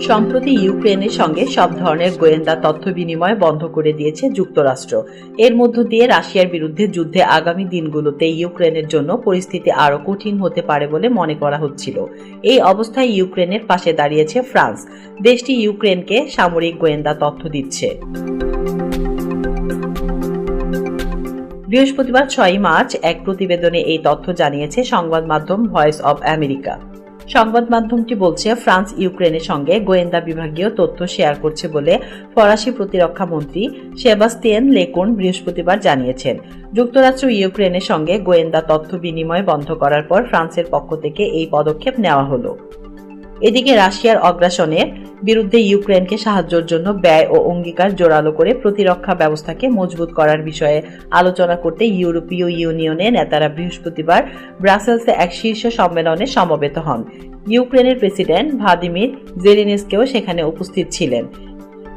সম্প্রতি ইউক্রেনের সঙ্গে সব ধরনের গোয়েন্দা তথ্য বিনিময় বন্ধ করে দিয়েছে যুক্তরাষ্ট্র। এর মধ্য দিয়ে রাশিয়ার বিরুদ্ধে যুদ্ধে আগামী দিনগুলোতে ইউক্রেনের জন্য পরিস্থিতি আরও কঠিন হতে পারে বলে মনে করা হচ্ছিল। এই অবস্থায় ইউক্রেনের পাশে দাঁড়িয়েছে ফ্রান্স। দেশটি ইউক্রেনকে সামরিক গোয়েন্দা তথ্য দিচ্ছে। বৃহস্পতিবার ছয়ই মার্চ এক প্রতিবেদনে এই তথ্য জানিয়েছে সংবাদ মাধ্যম ভয়েস অব আমেরিকা। সংবাদ মাধ্যমটি বলছে, ফ্রান্স, ইউক্রেনের সঙ্গে গোয়েন্দা বিভাগীয় তথ্য শেয়ার করছে বলে ফরাসি প্রতিরক্ষা মন্ত্রী সেবাস্টিয়েন লেকুন বৃহস্পতিবার জানিয়েছেন। যুক্তরাষ্ট্র, ইউক্রেনের সঙ্গে গোয়েন্দা তথ্য বিনিময় বন্ধ করার পর ফ্রান্সের পক্ষ থেকে এই পদক্ষেপ নেওয়া হলো। এদিকে রাশিয়ার অগ্রাসনের বিরুদ্ধে ইউক্রেনকে সাহায্যের জন্য ব্যয় ও অঙ্গীকার জোরালো করে প্রতিরক্ষা ব্যবস্থাকে মজবুত করার বিষয়ে আলোচনা করতে ইউরোপীয় ইউনিয়নের নেতারা বৃহস্পতিবার ব্রাসেলসে এক শীর্ষ সম্মেলনে সমবেত হন। ইউক্রেনের প্রেসিডেন্ট ভ্লাদিমির জেলিনেসকেও সেখানে উপস্থিত ছিলেন।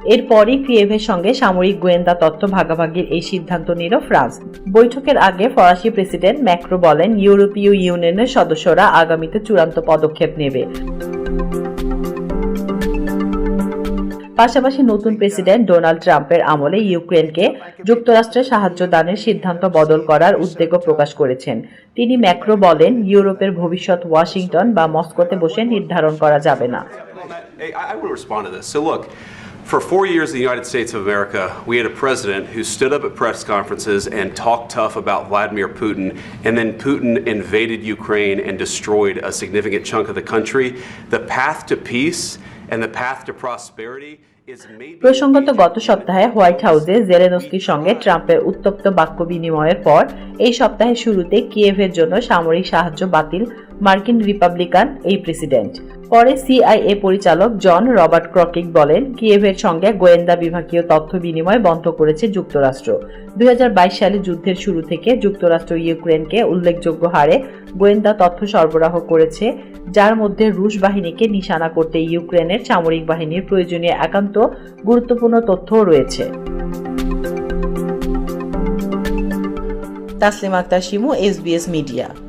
এরপরই কিয়েভের সঙ্গে সামরিক গোয়েন্দা তথ্য ভাগাভাগির এই সিদ্ধান্ত নিল ফ্রান্স। বৈঠকের আগে ফরাসি প্রেসিডেন্ট ম্যাক্রো বলেন, ইউরোপীয় ইউনিয়নের সদস্যরা আগামীতে চূড়ান্ত পদক্ষেপ নেবে। পাশাপাশি নতুন প্রেসিডেন্ট ডোনাল্ড ট্রাম্পের আমলে ইউক্রেনকে যুক্তরাষ্ট্রের সাহায্য দানের সিদ্ধান্ত বদল করার উদ্বেগও প্রকাশ করেছেন তিনি ম্যাক্রো বলেন ইউরোপের ভবিষ্যৎ ওয়াশিংটন বা মস্কোতে বসে নির্ধারণ করা যাবে না for four years in the United States of America, we had a president who stood up at press conferences and talked tough about Vladimir Putin, and then Putin invaded Ukraine and destroyed a significant chunk of the country. The path to peace and the path to prosperity. প্রসঙ্গত গত সপ্তাহে white হাউসে জেলেনস্কির সঙ্গে ট্রাম্পের উত্তপ্ত বাক্য বিনিময়ের পর এই সপ্তাহের শুরুতে কিয়েভের জন্য সামরিক সাহায্য বাতিল মার্কিন রিপাবলিকান এই প্রেসিডেন্ট। পরে সিআইএ পরিচালক জন রবার্ট ক্রকিক বলেন কিয়েভের সঙ্গে গোয়েন্দা বিভাগীয় তথ্য বিনিময় বন্ধ করেছে যুক্তরাষ্ট্র। দুই হাজার বাইশ সালে যুদ্ধের শুরু থেকে যুক্তরাষ্ট্র ইউক্রেনকে উল্লেখযোগ্য হারে গোয়েন্দা তথ্য সরবরাহ করেছে যার মধ্যে রুশ বাহিনীকে নিশানা করতে ইউক্রেনের সামরিক বাহিনীর প্রয়োজনীয় একান্ত গুরুত্বপূর্ণ তথ্যও রয়েছে। Taslim Akter Shimu SBS media.